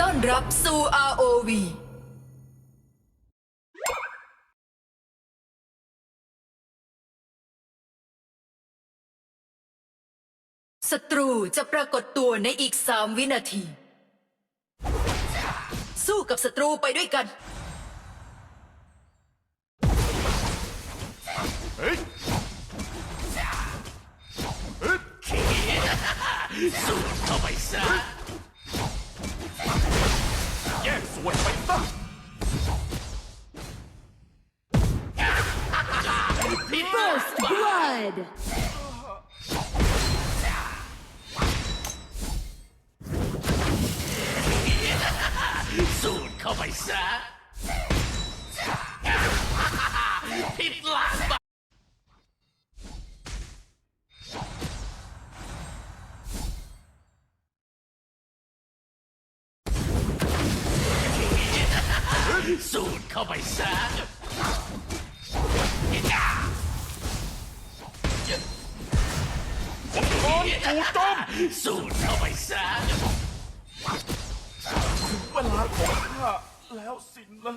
ต้อนรับสู่ ROV ศัตรูจะปรากฏตัวในอีก3วินาที สู้กับศัตรูไปด้วยกัน สูดเข้าไปซะ blood. สูดเข้าไปซะพิษล้างบางสูดเข้าไปซะ ปูต้มสูดเข้าไปซะเวลาของข้าแล้วสินละ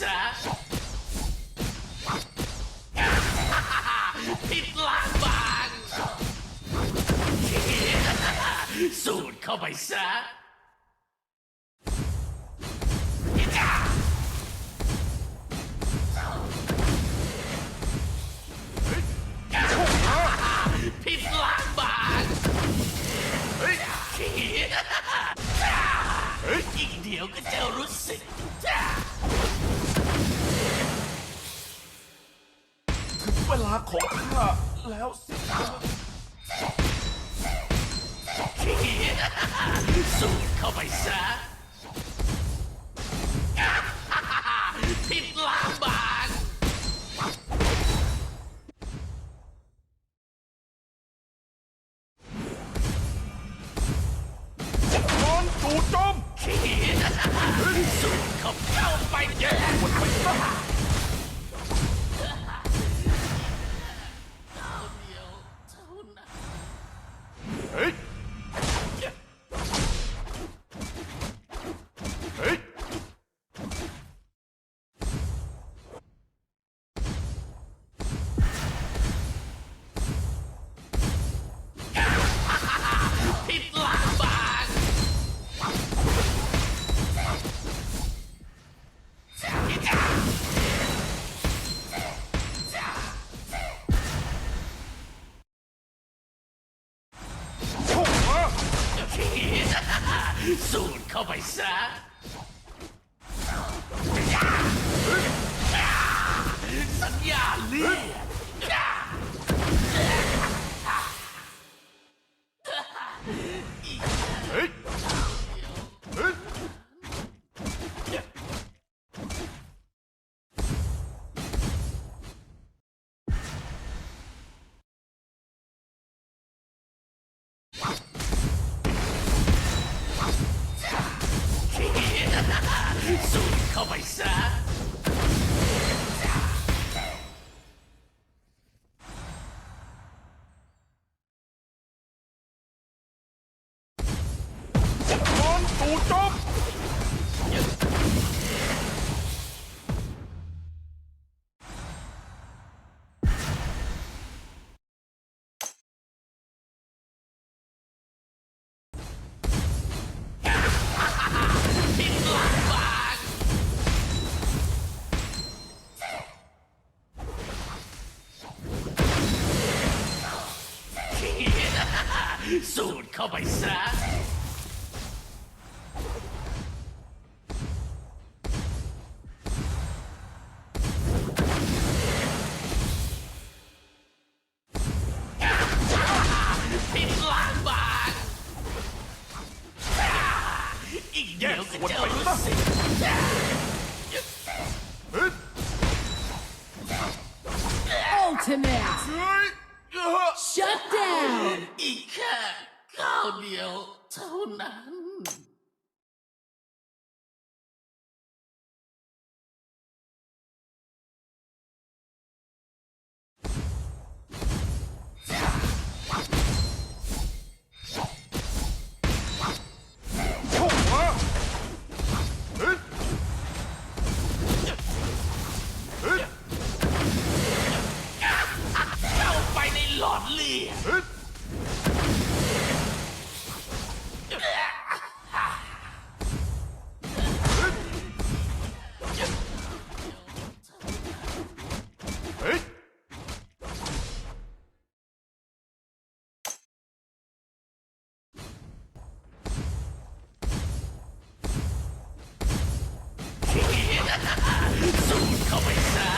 ซะพิษล้างบาง สูดเข้าไปซะพิษล้างบางอีกเดี๋ยวก็จะรู้สึก แล้วสิสูดเข้าไปซะพิษล้างบางองค์กรจู่จมสูดเข้าไปแย่ส่วนไปซะ สูดเข้าไปซะนอนตูจบ เข้าไปซะ Yeah. เข้าไปซะ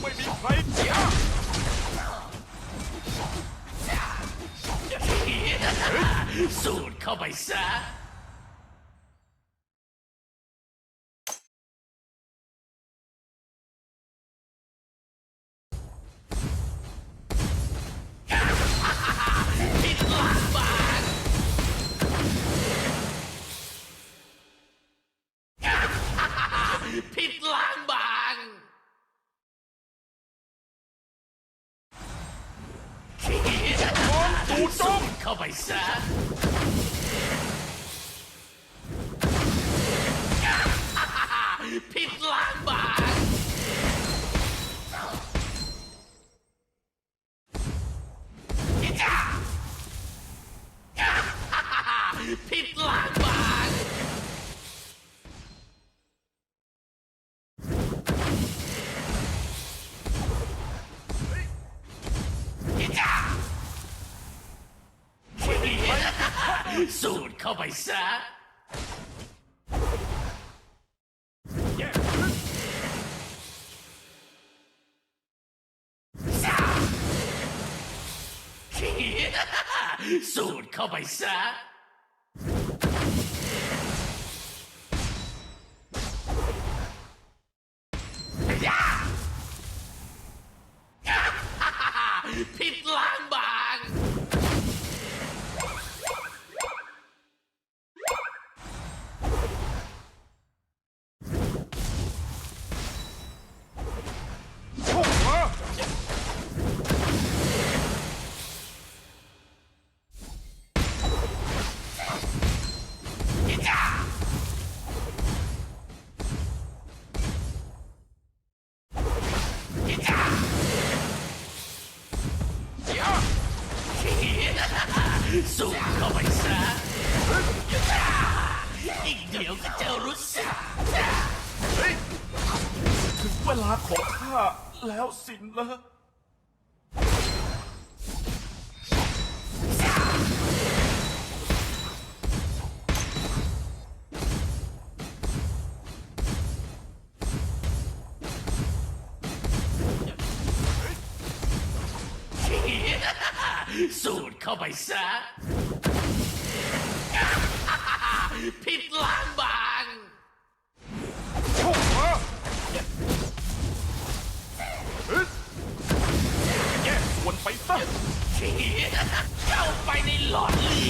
ไม่มีใครเสียสูดเข้าไปซะ ร้อมตูดจ้องเข้าไปซะผิดล้างบางผิดล้างบาง เข้าไปซะแย่สูดเข้าไปซะ เดี๋ยวก็จะรู้สึกเฮ้ยถึงเวลาของข้าแล้วสินะสูดเข้าไปซะ ผิดล้างบางเข้ามาเฮ้ยแย่วนไปซะ เจ้าไปในหลอดเลื